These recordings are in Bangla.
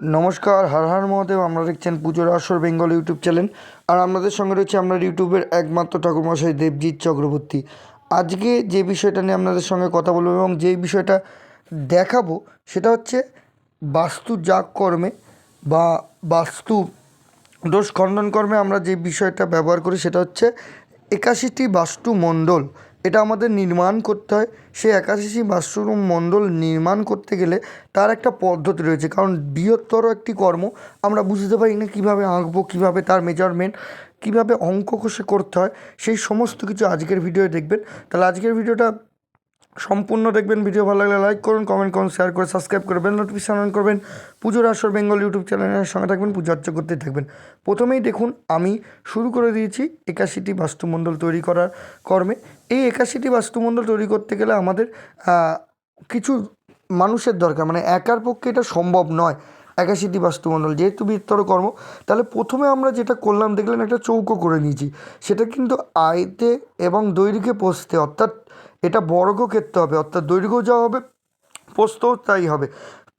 নমস্কার, হর হর মহাদেব, আমরা দেখছেন পুজোর আসর বেঙ্গল ইউটিউব চ্যানেল। আর আমাদের সঙ্গে রয়েছে আপনার ইউটিউবের একমাত্র ঠাকুরমশাই দেবজিৎ চক্রবর্তী। আজকে যে বিষয়টা নিয়ে আপনাদের সঙ্গে কথা বলব এবং যেই বিষয়টা দেখাবো, সেটা হচ্ছে বাস্তু জাগ কর্মে বা বাস্তু দোষ খণ্ডন কর্মে আমরা যে বিষয়টা ব্যবহার করি, সেটা হচ্ছে একাশিটি বাস্তু মণ্ডল। এটা আমাদের নির্মাণ করতে হয়। সেই একাশিটি মাশরুম মণ্ডল নির্মাণ করতে গেলে তার একটা পদ্ধতি রয়েছে। কারণ বৃহত্তর একটি কর্ম, আমরা বুঝতে পারি না কীভাবে আঁকবো, কীভাবে তার মেজারমেন্ট কীভাবে অঙ্ক কষে করতে হয়। সেই সমস্ত কিছু আজকের ভিডিও দেখবেন। তাহলে আজকের ভিডিওটা সম্পূর্ণ দেখবেন, ভিডিও ভালো লাগলে লাইক করুন কমেন্ট করুন শেয়ার করে সাবস্ক্রাইব করবেন নোটিফিকেশন অন করবেন। পুজোর আসর বেঙ্গল ইউটিউব চ্যানেলের সঙ্গে থাকবেন, পুজো অর্চা করতে থাকবেন। প্রথমেই দেখুন, আমি শুরু করে দিয়েছি একাশিটি বাস্তুমণ্ডল তৈরি করার কর্মে। এই একাশিটি বাস্তুমণ্ডল তৈরি করতে গেলে আমাদের কিছু মানুষের দরকার। মানে একার পক্ষে এটা সম্ভব নয়, একাশিটি বাস্তুমণ্ডল, যেহেতু বৃত্তর কর্ম। তাহলে প্রথমে আমরা যেটা করলাম, দেখলেন একটা চৌকো করে নিয়েছি। সেটা কিন্তু আয়তে এবং দৈর্ঘ্যে পোষতে অর্থাৎ এটা হবে, অর্থাৎ দৈর্ঘ্য যা হবে প্রস্তও তাই হবে।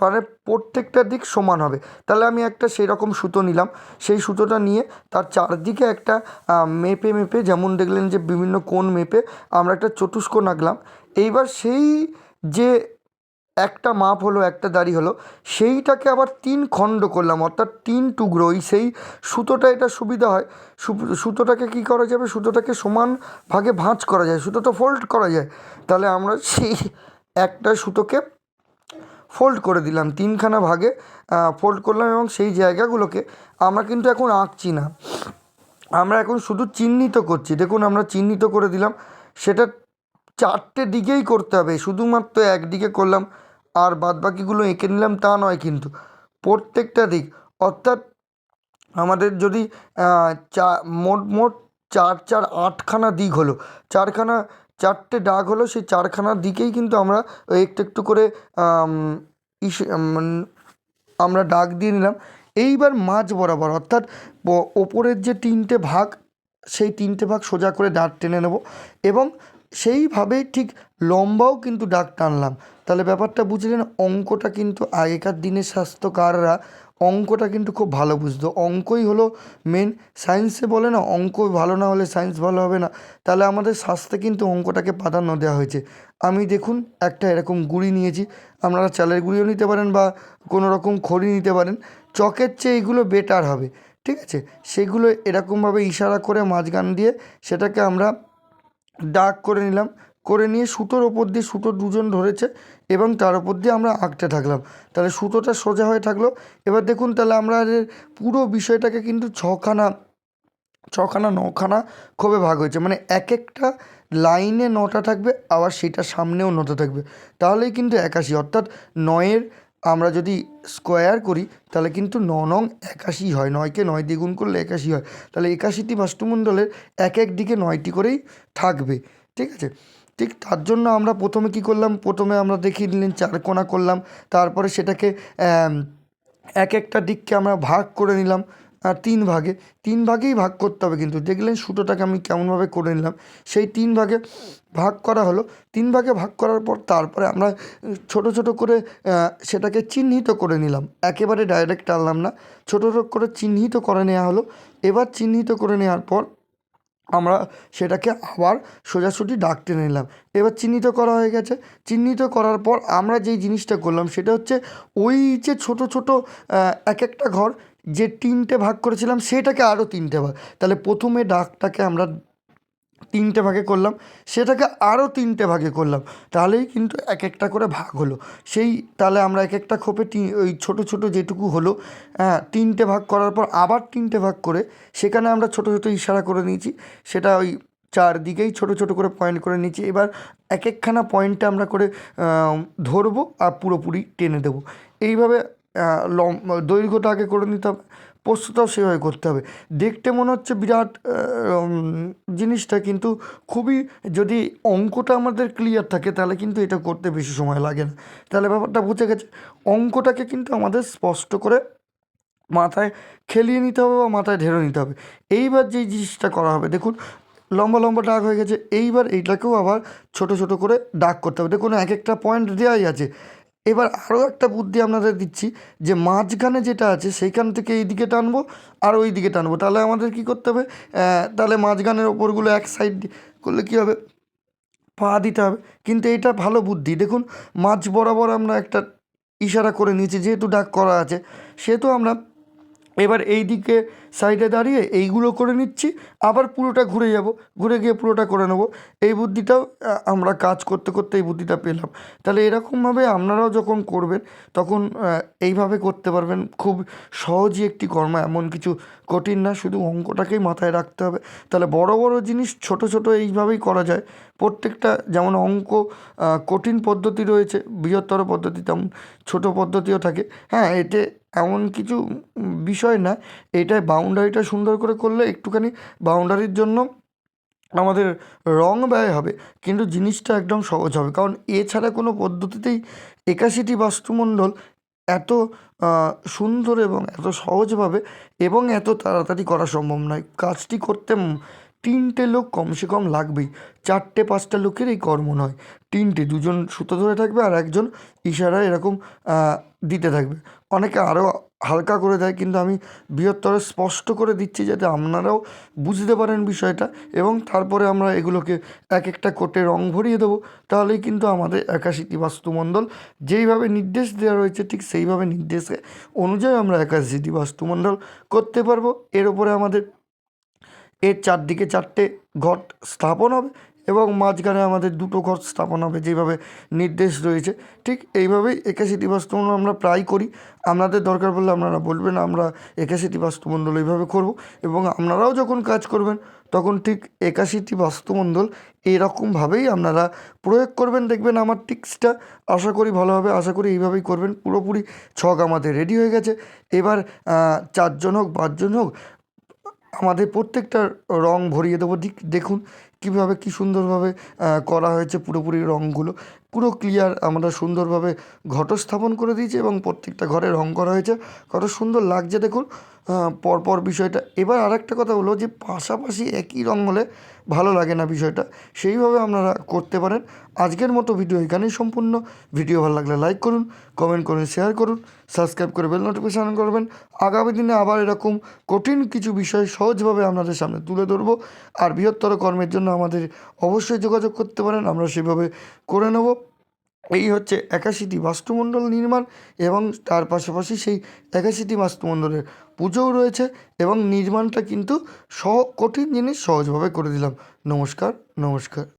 মানে প্রত্যেকটা দিক সমান হবে। তাহলে আমি একটা সেই রকম সুতো নিলাম। সেই সুতোটা নিয়ে তার চারদিকে একটা মেপে মেপে যেমন দেখলেন যে বিভিন্ন কোণ মেপে আমরা একটা চতুষ্কোণ আঁকলাম। এইবার সেই যে একটা মাপ হলো, একটা দাড়ি হলো, সেইটাকে আবার তিন খণ্ড করলাম, অর্থাৎ তিন টুকরো। ওই সেই সুতোটা এটা সুবিধা হয়। সুতোটাকে কি করা যাবে? সুতোটাকে সমান ভাগে ভাঁজ করা যায়, সুতোটা ফোল্ড করা যায়। তাহলে আমরা সেই একটা সুতোকে ফোল্ড করে দিলাম, তিনখানা ভাগে ফোল্ড করলাম এবং সেই জায়গাগুলোকে আমরা কিন্তু এখন আঁকছি না। আমরা এখন শুধু চিহ্নিত করছি। দেখুন, আমরা চিহ্নিত করে দিলাম। সেটা চারটে দিকেই করতে হবে। শুধুমাত্র একদিকে করলাম আর বাদবাকিগুলো এঁকে নিলাম তা নয় কিন্তু। প্রত্যেকটা দিক, অর্থাৎ আমাদের যদি চা, মোট মোট চার চার, আটখানা দিক হলো, চারখানা, চারটে দাগ হলো, সেই চারখানা দিকেই কিন্তু আমরা একটু একটু করে ইস আমরা ডাক দিয়ে নিলাম। এইবার মাঝ বরাবর, অর্থাৎ ওপরের যে তিনটে ভাগ, সেই তিনটে ভাগ সোজা করে দাঁড় টেনে নেব এবং সেইভাবেই ঠিক লম্বাও কিন্তু দাগ টানলাম। তাহলে ব্যাপারটা বুঝলেন, অঙ্কটা কিন্তু আগেকার দিনের স্বাস্থ্যকাররা অঙ্কটা কিন্তু খুব ভালো বুঝতো। অঙ্কই হলো মেন সায়েন্সে বলে না, অঙ্ক ভালো না হলে সায়েন্স ভালো হবে না। তাহলে আমাদের স্বাস্থ্যে কিন্তু অঙ্কটাকে প্রাধান্য দেওয়া হয়েছে। আমি দেখুন একটা এরকম গুঁড়ি নিয়েছি, আপনারা চালের গুঁড়িও নিতে পারেন বা কোনো রকম খড়ি নিতে পারেন, চকের চেয়ে এগুলো বেটার হবে, ঠিক আছে? সেগুলো এরকমভাবে ইশারা করে মাঝখান দিয়ে সেটাকে আমরা দাগ করে নিলাম। করে নিয়ে সুতোর ওপর দিয়ে সুতো দুজন ধরেছে এবং তার ওপর দিয়ে আমরা আঁকতে থাকলাম। তাহলে সুতোটা সোজা হয়ে থাকল। এবার দেখুন তাহলে আমরা পুরো বিষয়টাকে কিন্তু ছখানা ছখানা, নখানা ক্ষোভে ভাগ হয়েছে। মানে এক একটা লাইনে নটা থাকবে, আবার সেটার সামনেও নটা থাকবে। তাহলেই কিন্তু একাশি। অর্থাৎ নয়ের আমরা যদি স্কোয়ার করি, তাহলে কিন্তু ন নং একাশি হয়। নয়কে নয় দিয়ে গুণ করলে একাশি হয়। তাহলে একাশিটি বাস্তুমণ্ডলের এক এক দিকে নয়টি করেই থাকবে। ঠিক আছে? ঠিক তার জন্য আমরা প্রথমে কি করলাম? প্রথমে আমরা দেখিয়ে নিলেন চার কোণা করলাম। তারপরে সেটাকে এক একটা দিককে আমরা ভাগ করে নিলাম, আর তিন ভাগে। তিন ভাগেই ভাগ করতে হবে কিন্তু। দেখলেন সুতোটাকে আমি কেমনভাবে করে নিলাম। সেই তিন ভাগে ভাগ করা হলো। তিন ভাগে ভাগ করার পর তারপরে আমরা ছোট ছোট করে সেটাকে চিহ্নিত করে নিলাম। একেবারে ডাইরেক্ট টানলাম না। ছোট ছোট করে চিহ্নিত করে নেওয়া হলো। এবার চিহ্নিত করে নেওয়ার পর আমরা সেটাকে আবার সোজাসুজি ডাক টেনে নিলাম। এবার চিহ্নিত করা হয়ে গেছে। চিহ্নিত করার পর আমরা যেই জিনিসটা করলাম সেটা হচ্ছে ওই যে ছোট ছোট এক একটা ঘর যে তিনটে ভাগ করেছিলাম সেটাকে আরও তিনটে ভাগ। তাহলে প্রথমে ডাকটাকে আমরা তিনটে ভাগে করলাম, সেটাকে আরও তিনটে ভাগে করলাম, তাহলেই কিন্তু এক একটা করে ভাগ হলো। সেই তাহলে আমরা এক একটা খোপে ওই ছোটো ছোটো যেটুকু হলো হ্যাঁ তিনটে ভাগ করার পর আবার তিনটে ভাগ করে, সেখানে আমরা ছোটো ছোটো ইশারা করে নিয়েছি, সেটা ওই চারদিকেই ছোটো ছোটো করে পয়েন্ট করে নিয়েছি, এবার এক একখানা পয়েন্টে আমরা করে ধরবো আর পুরোপুরি টেনে দেবো। এইভাবে লম দৈর্ঘ্যটা আগে করে নিতে হবে। প্রস্তুতটাও সেভাবে করতে হবে। দেখতে মনে হচ্ছে বিরাট জিনিসটা কিন্তু খুবই যদি অঙ্কটা আমাদের ক্লিয়ার থাকে তাহলে কিন্তু এটা করতে বেশি সময় লাগে না। তাহলে ব্যাপারটা বুঝে গেছে। অঙ্কটাকে কিন্তু আমাদের স্পষ্ট করে মাথায় খেলিয়ে নিতে হবে বা মাথায় ঢেলে নিতে হবে। এইবার যেই জিনিসটা করা হবে, দেখুন, লম্বা লম্বা ডাক হয়ে গেছে। এইবার এইটাকেও আবার ছোট ছোট করে ডাক করতে হবে। দেখুন, এক একটা পয়েন্ট দেওয়াই আছে। এবার আরও একটা বুদ্ধি আপনাদের দিচ্ছি, যে মাঝখানে যেটা আছে সেইখান থেকে এই দিকে টানবো আর ওই দিকে টানবো। তাহলে আমাদের কি করতে হবে? তাহলে মাঝখানের ওপরগুলো এক সাইড করলে কি হবে? পা দিতে হবে। কিন্তু এটা ভালো বুদ্ধি। দেখুন, মাঝ বরাবর আমরা একটা ইশারা করে নিয়েছি, যেহেতু ডাক করা আছে, সেহেতু আমরা এবার এই দিকে সাইডে দাঁড়িয়ে এইগুলো করে নিচ্ছি, আবার পুরোটা ঘুরে যাব। ঘুরে গিয়ে পুরোটা করে নেব। এই বুদ্ধিটাও আমরা কাজ করতে করতে এই বুদ্ধিটা পেলাম। তাহলে এরকমভাবে আপনারাও যখন করবেন, তখন এইভাবে করতে পারবেন। খুব সহজই একটি কর্ম, এমন কিছু কঠিন না, শুধু অঙ্কটাকেই মাথায় রাখতে হবে। তাহলে বড় বড় জিনিস ছোট ছোট এইভাবেই করা যায়। প্রত্যেকটা, যেমন অঙ্ক কঠিন পদ্ধতি রয়েছে, বৃহত্তর পদ্ধতি, তেমন ছোট পদ্ধতিও থাকে। হ্যাঁ এতে এমন কিছু বিষয় না এটায় বাউন্ডারিটা সুন্দর করে করলে একটুখানি বাউন্ডারির জন্য আমাদের রং ব্যয় হবে, কিন্তু জিনিসটা একদম সহজ হবে। কারণ এছাড়া কোনো পদ্ধতিতেই একাশিটি বাস্তুমণ্ডল এত সুন্দর এবং এত সহজভাবে এবং এত তাড়াতাড়ি করা সম্ভব নয়। কাজটি করতে তিনটে লোক কমসে কম লাগবেই, চারটে, পাঁচটা লোকের এই কর্ম নয়। তিনটে, দুজন সুতো ধরে থাকবে আর একজন ইশারায় এরকম দিতে থাকবে। অনেকে আরও হালকা করে দেয়, কিন্তু আমি বৃহত্তর স্পষ্ট করে দিচ্ছি যাতে আপনারাও বুঝতে পারেন বিষয়টা এবং তারপরে আমরা এগুলোকে এক একটা কোটে রং ভরিয়ে দেবো। তাহলেই কিন্তু আমাদের একাশিটি বাস্তুমণ্ডল যেইভাবে নির্দেশ দেওয়া রয়েছে, ঠিক সেইভাবে নির্দেশে অনুযায়ী আমরা একাশিটি বাস্তুমণ্ডল করতে পারব। এর উপরে আমাদের এর চারদিকে চারটে ঘট স্থাপন হবে। এবং মাঝখানে আমাদের দুটো ঘর স্থাপন হবে যেভাবে নির্দেশ রয়েছে। ঠিক এইভাবেই একাশিটি বাস্তুমণ্ডল আমরা প্রায় করি। আপনাদের দরকার পড়লে আপনারা বলবেন, আমরা একাশিটি বাস্তুমণ্ডল এইভাবে করব এবং আপনারাও যখন কাজ করবেন, তখন ঠিক একাশিটি বাস্তুমণ্ডল এইরকমভাবেই আপনারা প্রয়োগ করবেন। দেখবেন আমার টিক্সটা আশা করি ভালো হবে। আশা করি এইভাবেই করবেন। পুরোপুরি ছক আমাদের রেডি হয়ে গেছে। এবার চারজন হোক, পাঁচজন হোক, আমাদের প্রত্যেকটা রং ভরিয়ে দেবো। দেখুন কীভাবে, কী সুন্দরভাবে করা হয়েছে পুরোপুরি রঙগুলো, পুরো ক্লিয়ার আমরা সুন্দরভাবে ঘট স্থাপন করে দিয়েছি এবং প্রত্যেকটা ঘরে রং করা হয়েছে। কত সুন্দর লাগছে দেখুন। পরপর বিষয়টা। এবার আরেকটা কথা হলো যে পাশাপাশি একই রং হলে ভালো লাগে না বিষয়টা। সেইভাবে আপনারা করতে পারেন। আজকের মতো ভিডিও এখানেই সম্পূর্ণ। ভিডিও ভালো লাগলে লাইক করুন কমেন্ট করুন শেয়ার করুন সাবস্ক্রাইব করে বেল নোটিফিকেশান করবেন। আগামী দিনে আবার এরকম কঠিন কিছু বিষয় সহজভাবে আপনাদের সামনে তুলে ধরবো। আর বৃহত্তর কর্মের জন্য আমাদের অবশ্যই যোগাযোগ করতে পারেন। আমরা সেভাবে করে নেব। এই হচ্ছে একাশিটি বাস্তুমণ্ডল নির্মাণ এবং তার পাশাপাশি সেই একাশিটি বাস্তুমণ্ডলের পুজোও রয়েছে এবং নির্মাণটা কিন্তু সহ কঠিন জিনিস সহজভাবে করে দিলাম। নমস্কার নমস্কার।